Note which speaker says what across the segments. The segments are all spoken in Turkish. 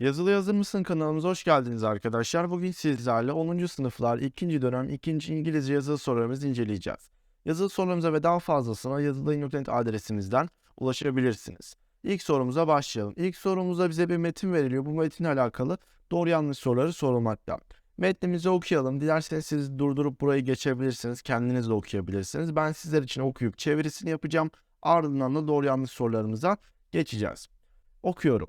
Speaker 1: Yazılı Yazır mısın kanalımıza hoş geldiniz arkadaşlar. Bugün sizlerle 10. sınıflar 2. dönem 2. İngilizce yazılı sorularımızı inceleyeceğiz. Yazılı sorularımıza ve daha fazlasına yazılı.net adresimizden ulaşabilirsiniz. İlk sorumuza başlayalım. İlk sorumuzda bize bir metin veriliyor. Bu metinle alakalı doğru yanlış soruları sorulmakta. Metnimizi okuyalım. Dilerseniz siz durdurup burayı geçebilirsiniz. Kendiniz de okuyabilirsiniz. Ben sizler için okuyup çevirisini yapacağım. Ardından da doğru yanlış sorularımıza geçeceğiz. Okuyorum.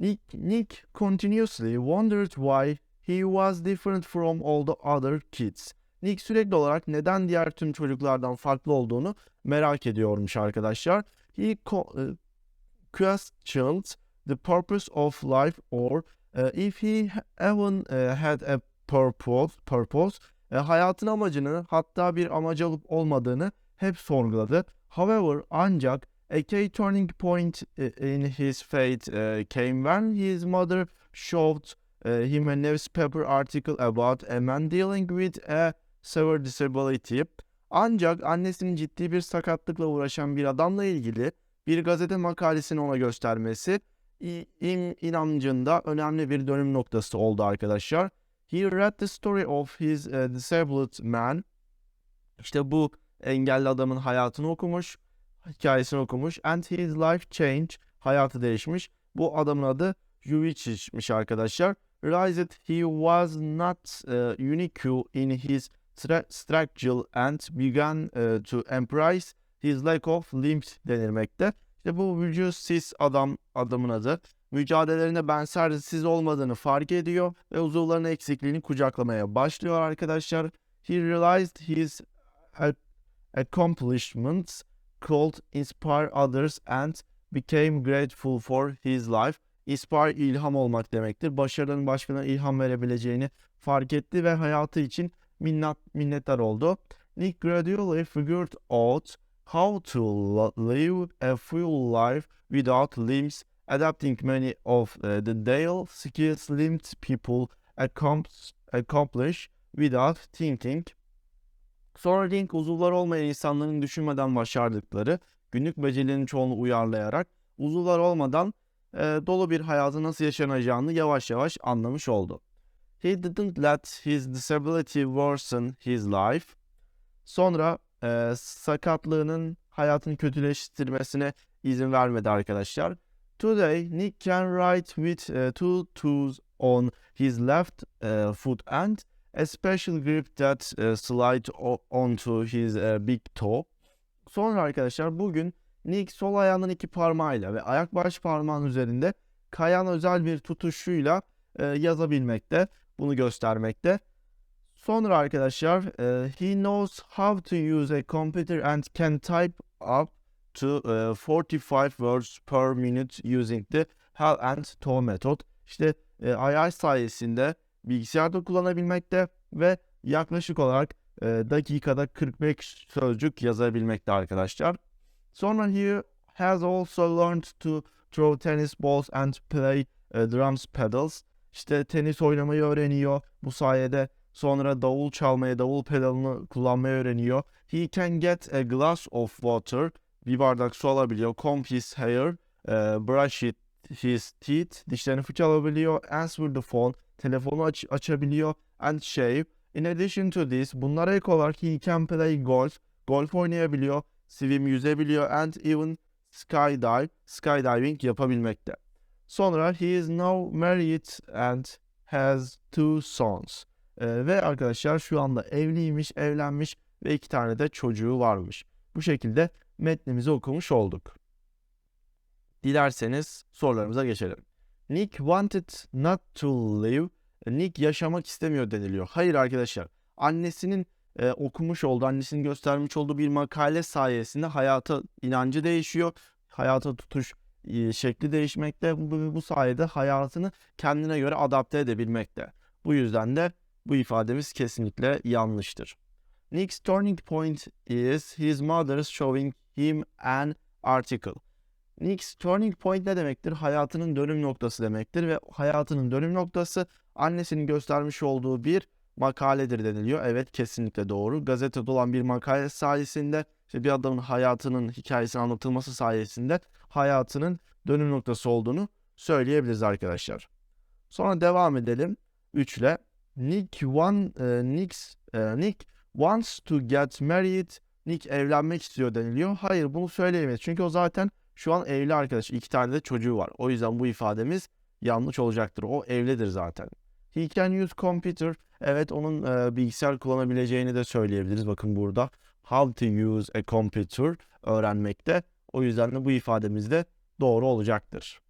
Speaker 1: Nick, Nick continuously wondered why he was different from all the other kids. Nick sürekli olarak neden diğer tüm çocuklardan farklı olduğunu merak ediyormuş arkadaşlar. He uh, questioned the purpose of life or uh, if he even uh, had a purpose, purpose e, hayatın amacını hatta bir amacı olup olmadığını hep sorguladı. However ancak a key turning point uh, in his fate uh, came when his mother showed uh, him a newspaper article about a man dealing with a severe disability. Ancak annesinin ciddi bir sakatlıkla uğraşan bir adamla ilgili bir gazete makalesini ona göstermesi i- im inancında önemli bir dönüm noktası oldu arkadaşlar. He read the story of his uh, disabled man. İşte bu engelli adamın hayatını okumuş, hikayesini okumuş. And his life changed. Hayatı değişmiş. Bu adamın adı Juvicic'miş arkadaşlar. Realized he was not uh, unique in his structure and began uh, to embrace his lack of limbs denilmekte. İşte bu vücudsuz adam adamın adı. Mücadelelerine benzersiz olmadığını fark ediyor ve uzuvlarının eksikliğini kucaklamaya başlıyor arkadaşlar. He realized his a- accomplishments could inspire others and became grateful for his life. Inspire ilham olmak demektir. Başarının başkalarına ilham verebileceğini fark etti ve hayatı için minnet, minnettar oldu. Nick gradually figured out how to live a full life without limbs, adapting many of uh, the Dale skills limbed people accom- accomplish without thinking. Sonra Link uzuvlar olmayan insanların düşünmeden başardıkları günlük becerilerin çoğunu uyarlayarak uzuvlar olmadan e, dolu bir hayatı nasıl yaşanacağını yavaş yavaş anlamış oldu. He didn't let his disability worsen his life. Sonra e, sakatlığının hayatını kötüleştirmesine izin vermedi arkadaşlar. Today, Nick can write with uh, two toes on his left uh, foot and a special grip that uh, slide onto his uh, big toe. Sonra arkadaşlar bugün Nick sol ayağının iki parmağıyla ve ayak baş parmağın üzerinde kayan özel bir tutuşuyla e, yazabilmekte. Bunu göstermekte. Sonra arkadaşlar e, he knows how to use a computer and can type up to e, 45 words per minute using the Hell and Toe method. İşte e, AI sayesinde bilgisayarda kullanabilmekte ve yaklaşık olarak e, dakikada 45 sözcük yazabilmekte arkadaşlar. Sonra he has also learned to throw tennis balls and play e, drums pedals. İşte tenis oynamayı öğreniyor bu sayede. Sonra davul çalmayı, davul pedalını kullanmayı öğreniyor. He can get a glass of water. Bir bardak su alabiliyor. Comb his hair, e, brush it, his teeth. Dişlerini fırçalabiliyor. Answer the phone. Telefonu aç açabiliyor. And shave. In addition to this, bunlara ek olarak he can play golf. Golf oynayabiliyor. Swim yüzebiliyor. And even skydive. Skydiving yapabilmekte. Sonra he is now married and has two sons. Ee, ve arkadaşlar şu anda evliymiş, evlenmiş ve iki tane de çocuğu varmış. Bu şekilde metnimizi okumuş olduk. Dilerseniz sorularımıza geçelim. Nick wanted not to live. Nick yaşamak istemiyor deniliyor. Hayır arkadaşlar. Annesinin e, okumuş olduğu, annesinin göstermiş olduğu bir makale sayesinde hayata inancı değişiyor. Hayata tutuş e, şekli değişmekte. Bu, bu sayede hayatını kendine göre adapte edebilmekte. Bu yüzden de bu ifademiz kesinlikle yanlıştır. Nick's turning point is his mother's showing him an article. Nick's turning point ne demektir? Hayatının dönüm noktası demektir ve hayatının dönüm noktası annesinin göstermiş olduğu bir makaledir deniliyor. Evet kesinlikle doğru. Gazetede olan bir makale sayesinde işte bir adamın hayatının hikayesinin anlatılması sayesinde hayatının dönüm noktası olduğunu söyleyebiliriz arkadaşlar. Sonra devam edelim 3 ile. Nick, one, e, Nick, e, Nick wants to get married. Nick evlenmek istiyor deniliyor. Hayır bunu söyleyemeyiz. Çünkü o zaten şu an evli arkadaş. İki tane de çocuğu var. O yüzden bu ifademiz yanlış olacaktır. O evlidir zaten. He can use computer. Evet onun e, bilgisayar kullanabileceğini de söyleyebiliriz. Bakın burada how to use a computer öğrenmekte. O yüzden de bu ifademiz de doğru olacaktır.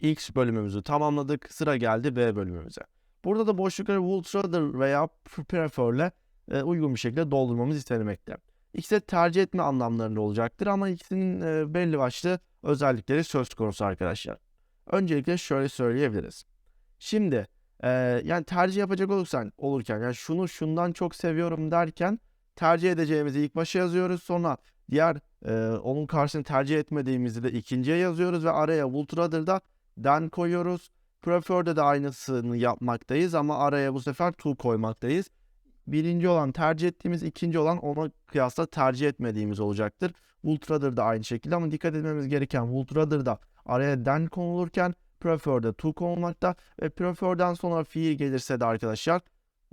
Speaker 1: X bölümümüzü tamamladık. Sıra geldi B bölümümüze. Burada da boşlukları would rather veya prefer'le e, uygun bir şekilde doldurmamız istenmekte. İkisi de tercih etme anlamlarında olacaktır ama ikisinin e, belli başlı özellikleri söz konusu arkadaşlar. Öncelikle şöyle söyleyebiliriz. Şimdi e, yani tercih yapacak olursan olurken yani şunu şundan çok seviyorum derken tercih edeceğimizi ilk başa yazıyoruz. Sonra diğer e, onun karşısını tercih etmediğimizi de ikinciye yazıyoruz ve araya would rather'da den koyuyoruz. Prefer'de de aynısını yapmaktayız ama araya bu sefer to koymaktayız. Birinci olan tercih ettiğimiz, ikinci olan ona kıyasla tercih etmediğimiz olacaktır. Rather da aynı şekilde ama dikkat etmemiz gereken would rather'da araya den konulurken prefer'de to konulmakta ve prefer'den sonra fiil gelirse de arkadaşlar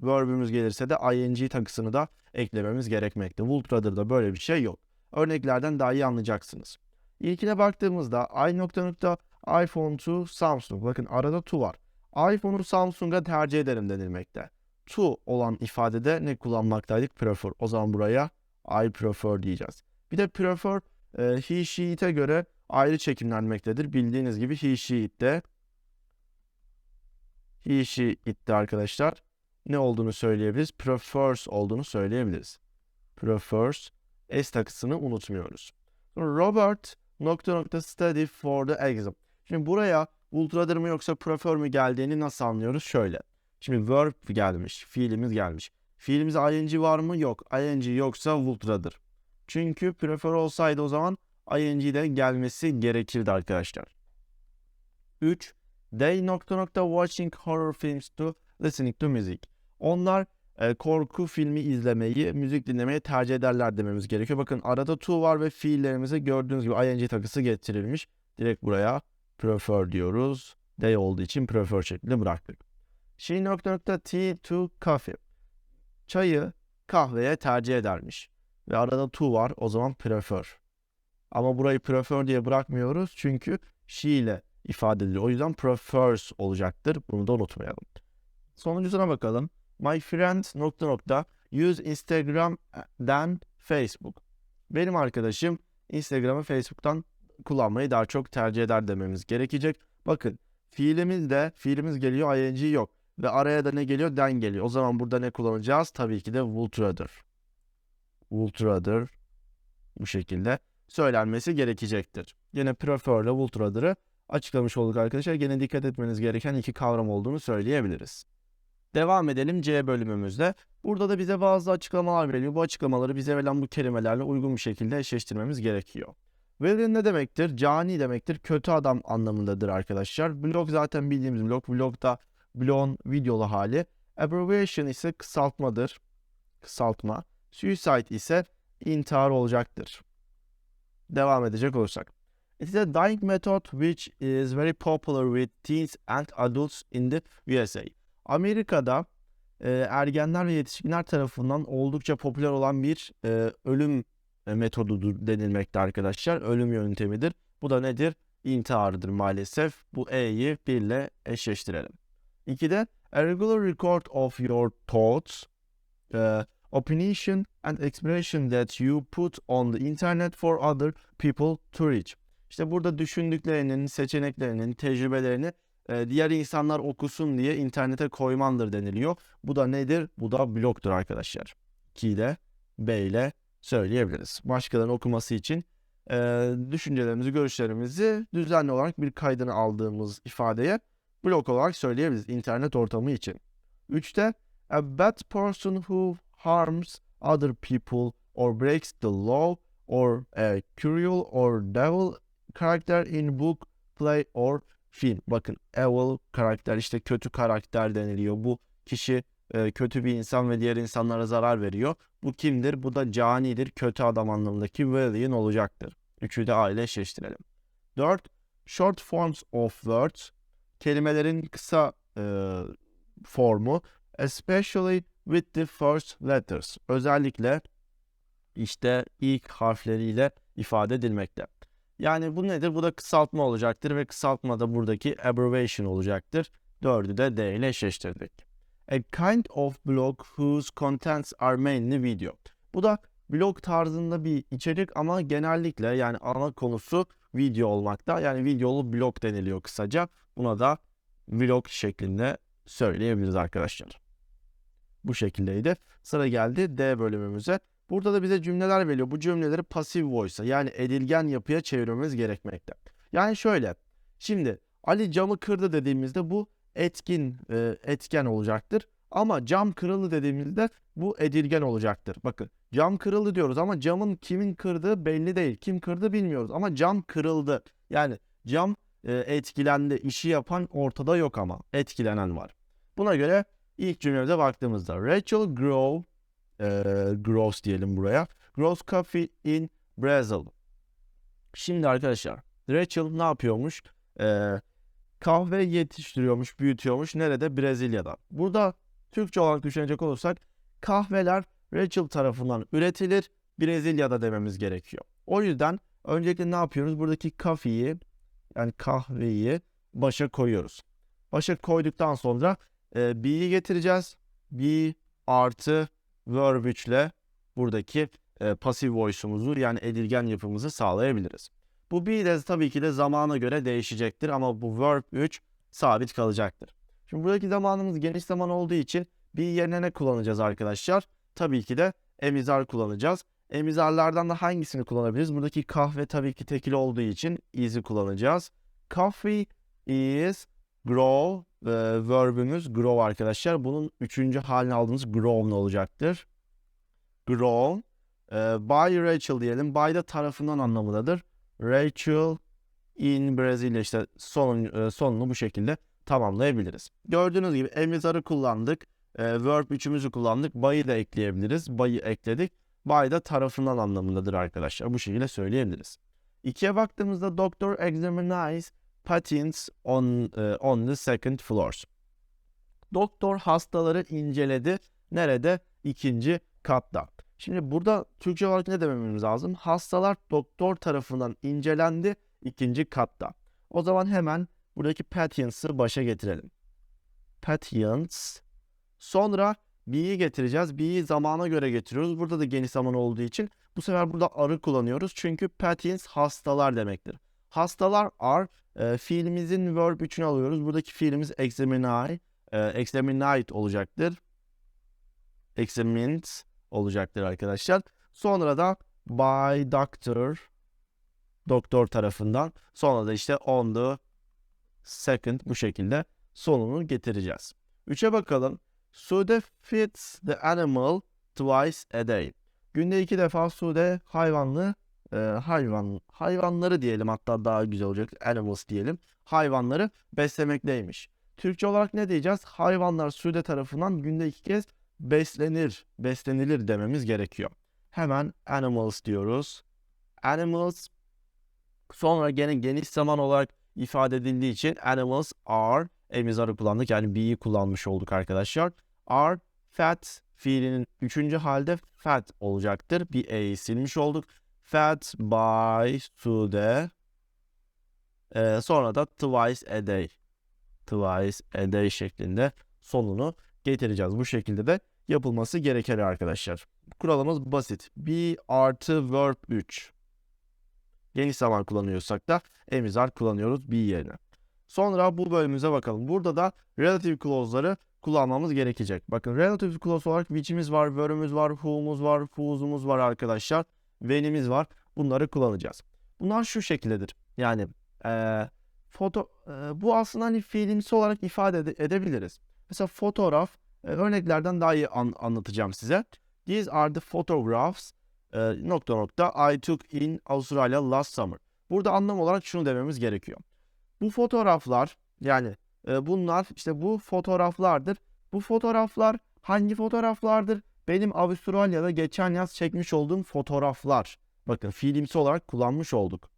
Speaker 1: verb'ümüz gelirse de ing takısını da eklememiz gerekmekte. Would rather'da böyle bir şey yok. Örneklerden daha iyi anlayacaksınız. İlkine baktığımızda i nokta nokta iPhone to Samsung. Bakın arada to var. iPhone'u Samsung'a tercih ederim denilmekte. To olan ifadede ne kullanmaktaydık? Prefer. O zaman buraya I prefer diyeceğiz. Bir de prefer e, he, she, it'e göre ayrı çekimlenmektedir. Bildiğiniz gibi he, she, it'te he, she, it'te arkadaşlar ne olduğunu söyleyebiliriz? Prefers olduğunu söyleyebiliriz. Prefers S takısını unutmuyoruz. Robert nokta nokta study for the exam. Şimdi buraya ultradır mı yoksa prefer mi geldiğini nasıl anlıyoruz? Şöyle. Şimdi verb gelmiş, fiilimiz gelmiş. Fiilimiz ing var mı? Yok. ing yoksa ultradır. Çünkü prefer olsaydı o zaman ing de gelmesi gerekirdi arkadaşlar. 3. They nokta nokta watching horror films to listening to music. Onlar e, korku filmi izlemeyi, müzik dinlemeyi tercih ederler dememiz gerekiyor. Bakın arada to var ve fiillerimize gördüğünüz gibi ing takısı getirilmiş. Direkt buraya prefer diyoruz. They olduğu için prefer şeklinde bıraktık. She nokta nokta tea to coffee. Çayı kahveye tercih edermiş. Ve arada to var o zaman prefer. Ama burayı prefer diye bırakmıyoruz çünkü she ile ifade ediliyor. O yüzden prefers olacaktır. Bunu da unutmayalım. Sonuncusuna bakalım. My friend nokta nokta use Instagram than Facebook. Benim arkadaşım Instagram'ı Facebook'tan kullanmayı daha çok tercih eder dememiz gerekecek. Bakın fiilimiz de fiilimiz geliyor ing yok. Ve araya da ne geliyor? Den geliyor. O zaman burada ne kullanacağız? Tabii ki de would rather. Bu şekilde söylenmesi gerekecektir. Yine prefer ile would açıklamış olduk arkadaşlar. Yine dikkat etmeniz gereken iki kavram olduğunu söyleyebiliriz. Devam edelim C bölümümüzde. Burada da bize bazı açıklamalar veriliyor. Bu açıklamaları bize verilen bu kelimelerle uygun bir şekilde eşleştirmemiz gerekiyor. Villain ne demektir? Cani demektir. Kötü adam anlamındadır arkadaşlar. Blog zaten bildiğimiz blog. Blog da bloğun videolu hali. Abbreviation ise kısaltmadır. Kısaltma. Suicide ise intihar olacaktır. Devam edecek olursak. It is a dying method which is very popular with teens and adults in the USA. Amerika'da e, ergenler ve yetişkinler tarafından oldukça popüler olan bir e, ölüm e, metodudur denilmekte arkadaşlar. Ölüm yöntemidir. Bu da nedir? İntihardır maalesef. Bu E'yi 1 ile eşleştirelim. 2'de a regular record of your thoughts, uh, opinion and expression that you put on the internet for other people to reach. İşte burada düşündüklerinin, seçeneklerinin, tecrübelerini e, diğer insanlar okusun diye internete koymandır deniliyor. Bu da nedir? Bu da blogdur arkadaşlar. 2 ile B ile söyleyebiliriz. Başkalarının okuması için e, düşüncelerimizi, görüşlerimizi düzenli olarak bir kaydını aldığımız ifadeye blog olarak söyleyebiliriz internet ortamı için. 3'te a bad person who harms other people or breaks the law or a cruel or devil character in book, play or film. Bakın evil karakter işte kötü karakter deniliyor. Bu kişi e, kötü bir insan ve diğer insanlara zarar veriyor. Bu kimdir? Bu da canidir. Kötü adam anlamındaki villain olacaktır. Üçü de aile eşleştirelim. 4. Short forms of words kelimelerin kısa e, formu especially with the first letters. Özellikle işte ilk harfleriyle ifade edilmekte. Yani bu nedir? Bu da kısaltma olacaktır ve kısaltma da buradaki abbreviation olacaktır. Dördü de D ile eşleştirdik. A kind of blog whose contents are mainly video. Bu da blog tarzında bir içerik ama genellikle yani ana konusu video olmakta. Yani videolu blog deniliyor kısaca. Buna da vlog şeklinde söyleyebiliriz arkadaşlar. Bu şekildeydi. Sıra geldi D bölümümüze. Burada da bize cümleler veriyor. Bu cümleleri pasif voice'a yani edilgen yapıya çevirmemiz gerekmekte. Yani şöyle. Şimdi Ali camı kırdı dediğimizde bu etkin e, etken olacaktır. Ama cam kırıldı dediğimizde bu edilgen olacaktır. Bakın cam kırıldı diyoruz ama camın kimin kırdığı belli değil. Kim kırdı bilmiyoruz ama cam kırıldı. Yani cam e, etkilendi. İşi yapan ortada yok ama etkilenen var. Buna göre ilk cümlemize baktığımızda Rachel grow e, grows diyelim buraya. Grows coffee in Brazil. Şimdi arkadaşlar Rachel ne yapıyormuş? E, kahve yetiştiriyormuş, büyütüyormuş. Nerede? Brezilya'da. Burada Türkçe olarak düşünecek olursak kahveler Rachel tarafından üretilir, Brezilya'da dememiz gerekiyor. O yüzden öncelikle ne yapıyoruz? Buradaki coffee'yi yani kahveyi başa koyuyoruz. Başa koyduktan sonra e, be'yi getireceğiz. Be artı verb 3 ile buradaki e, pasif voice'umuzu yani edilgen yapımızı sağlayabiliriz. Bu be de tabii ki de zamana göre değişecektir ama bu verb 3 sabit kalacaktır. Şimdi buradaki zamanımız geniş zaman olduğu için be yerine ne kullanacağız arkadaşlar? Tabii ki de emizar kullanacağız. Emizarlardan da hangisini kullanabiliriz? Buradaki kahve tabii ki tekil olduğu için is'i kullanacağız. Coffee is grow e, verbimiz grow arkadaşlar. Bunun üçüncü halini aldığımız grown olacaktır. Grown. E, by Rachel diyelim. By da tarafından anlamındadır. Rachel in Brezilya işte sonun, e, sonunu bu şekilde tamamlayabiliriz. Gördüğünüz gibi emizarı kullandık. E, verb üçümüzü kullandık. By'ı da ekleyebiliriz. By'ı ekledik. By da tarafından anlamındadır arkadaşlar. Bu şekilde söyleyebiliriz. İkiye baktığımızda Doctor examines patients on, uh, on the second floors. Doktor hastaları inceledi. Nerede? İkinci katta. Şimdi burada Türkçe olarak ne dememiz lazım? Hastalar doktor tarafından incelendi ikinci katta. O zaman hemen buradaki patients'ı başa getirelim. Patients. Sonra B'yi getireceğiz. B'yi zamana göre getiriyoruz. Burada da geniş zaman olduğu için bu sefer burada arı kullanıyoruz. Çünkü patients hastalar demektir. Hastalar are e, fiilimizin verb 3'ünü alıyoruz. Buradaki fiilimiz examine, e, examinate olacaktır. Examined olacaktır arkadaşlar. Sonra da by doctor doktor tarafından sonra da işte on the second bu şekilde sonunu getireceğiz. 3'e bakalım. Sude feeds the animal twice a day. Günde iki defa Sude hayvanlı e, hayvan hayvanları diyelim hatta daha güzel olacak animals diyelim. Hayvanları beslemekteymiş. Türkçe olarak ne diyeceğiz? Hayvanlar Sude tarafından günde iki kez beslenir, beslenilir dememiz gerekiyor. Hemen animals diyoruz. Animals sonra gene geniş zaman olarak ifade edildiği için animals are emizarı kullandık yani be'yi kullanmış olduk arkadaşlar. Are fat fiilinin üçüncü halde fat olacaktır. Bir e'yi silmiş olduk. Fat by Sude. Ee, sonra da twice a day. Twice a day şeklinde sonunu getireceğiz. Bu şekilde de yapılması gerekir arkadaşlar. Kuralımız basit. Be artı verb 3. Geniş zaman kullanıyorsak da emizar kullanıyoruz be yerine. Sonra bu bölümümüze bakalım. Burada da relative clause'ları kullanmamız gerekecek. Bakın relative clause olarak which'imiz var, where'imiz var, who'muz var, whose'umuz var arkadaşlar. When'imiz var. Bunları kullanacağız. Bunlar şu şekildedir. Yani e, foto e, bu aslında hani fiilimsi olarak ifade ede- edebiliriz. Mesela fotoğraf e, örneklerden daha iyi an- anlatacağım size. These are the photographs e, nokta nokta I took in Australia last summer. Burada anlam olarak şunu dememiz gerekiyor. Bu fotoğraflar yani e, bunlar işte bu fotoğraflardır. Bu fotoğraflar hangi fotoğraflardır? Benim Avustralya'da geçen yaz çekmiş olduğum fotoğraflar. Bakın fiilimsi olarak kullanmış olduk.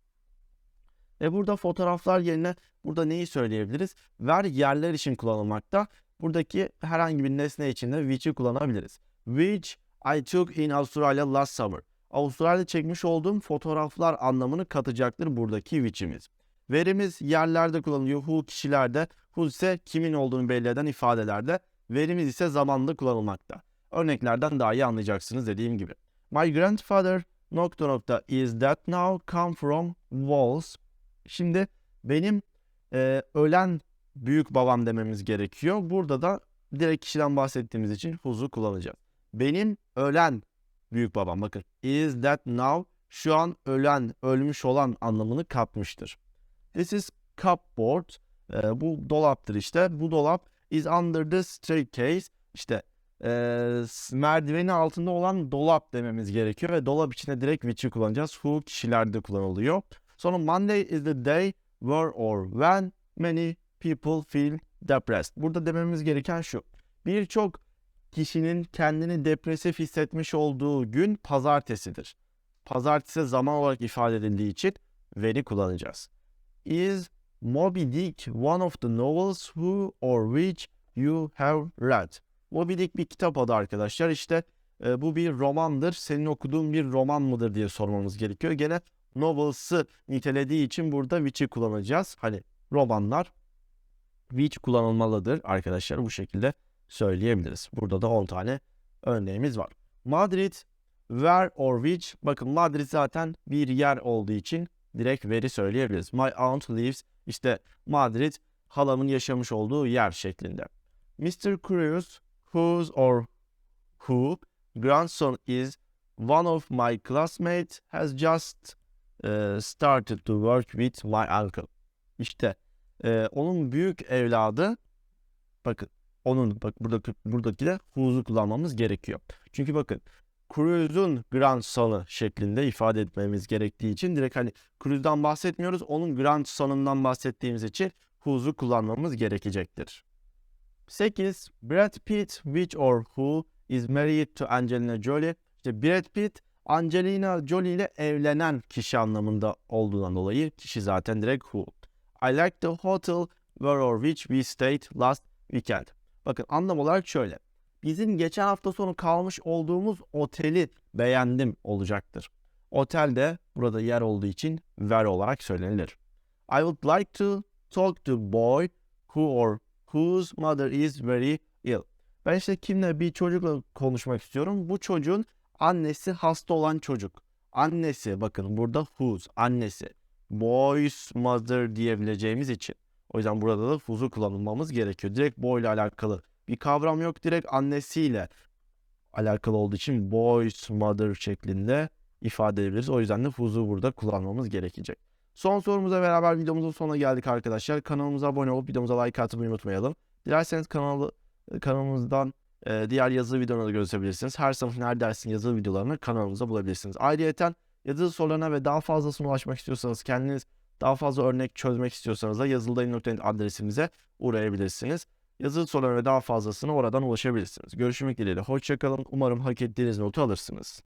Speaker 1: E burada fotoğraflar yerine burada neyi söyleyebiliriz? Ver yerler için kullanılmakta. Buradaki herhangi bir nesne için de which'i kullanabiliriz. Which I took in Australia last summer. Avustralya'da çekmiş olduğum fotoğraflar anlamını katacaktır buradaki which'imiz. Verimiz yerlerde kullanılıyor. Who kişilerde, who ise kimin olduğunu belli eden ifadelerde. Verimiz ise zamanlı kullanılmakta. Örneklerden daha iyi anlayacaksınız dediğim gibi. My grandfather nokta nokta is that now come from Wales. Şimdi benim e, ölen büyük babam dememiz gerekiyor. Burada da direkt kişiden bahsettiğimiz için who'su kullanacağız. Benim ölen büyük babam bakın is that now şu an ölen, ölmüş olan anlamını kapmıştır. This is cupboard. E, bu dolaptır işte. Bu dolap is under the staircase. İşte e, merdiveni altında olan dolap dememiz gerekiyor ve dolap içinde direkt which'i kullanacağız. Who kişilerde kullanılıyor. Sonra Monday is the day where or when many people feel depressed. Burada dememiz gereken şu. Birçok kişinin kendini depresif hissetmiş olduğu gün pazartesidir. Pazartesi zaman olarak ifade edildiği için veri kullanacağız. Is Moby Dick one of the novels who or which you have read? Moby Dick bir kitap adı arkadaşlar. İşte e, bu bir romandır. Senin okuduğun bir roman mıdır diye sormamız gerekiyor. Gene novels'ı nitelediği için burada which'i kullanacağız. Hani romanlar which kullanılmalıdır arkadaşlar. Bu şekilde söyleyebiliriz. Burada da 10 tane örneğimiz var. Madrid, where or which. Bakın Madrid zaten bir yer olduğu için direkt veri söyleyebiliriz. My aunt lives. İşte Madrid halamın yaşamış olduğu yer şeklinde. Mr. Cruz, whose or who grandson is one of my classmates has just uh, started to work with my uncle. İşte e, onun büyük evladı bakın onun bak buradaki buradaki de who'su kullanmamız gerekiyor. Çünkü bakın Cruz'un grandson'ı şeklinde ifade etmemiz gerektiği için direkt hani Cruz'dan bahsetmiyoruz. Onun grandson'undan bahsettiğimiz için who'su kullanmamız gerekecektir. 8. Brad Pitt which or who is married to Angelina Jolie. İşte Brad Pitt Angelina Jolie ile evlenen kişi anlamında olduğundan dolayı kişi zaten direkt who. I like the hotel where or which we stayed last weekend. Bakın anlam olarak şöyle. Bizim geçen hafta sonu kalmış olduğumuz oteli beğendim olacaktır. Otel de burada yer olduğu için where olarak söylenilir. I would like to talk to boy who or whose mother is very ill. Ben işte kimle bir çocukla konuşmak istiyorum. Bu çocuğun annesi hasta olan çocuk. Annesi bakın burada whose annesi. Boy's mother diyebileceğimiz için. O yüzden burada da who'su kullanılmamız gerekiyor. Direkt boy ile alakalı bir kavram yok. Direkt annesiyle alakalı olduğu için boy's mother şeklinde ifade edebiliriz. O yüzden de who'su burada kullanmamız gerekecek. Son sorumuza beraber videomuzun sonuna geldik arkadaşlar. Kanalımıza abone olup videomuza like atmayı unutmayalım. Dilerseniz kanalı, kanalımızdan e, diğer yazılı videoları görebilirsiniz. Her sınıf her dersin yazılı videolarını kanalımıza bulabilirsiniz. Ayrıca yazılı sorularına ve daha fazlasına ulaşmak istiyorsanız kendiniz daha fazla örnek çözmek istiyorsanız da yazılıdayım.net adresimize uğrayabilirsiniz. Yazılı sorulara ve daha fazlasına oradan ulaşabilirsiniz. Görüşmek dileğiyle. Hoşçakalın. Umarım hak ettiğiniz notu alırsınız.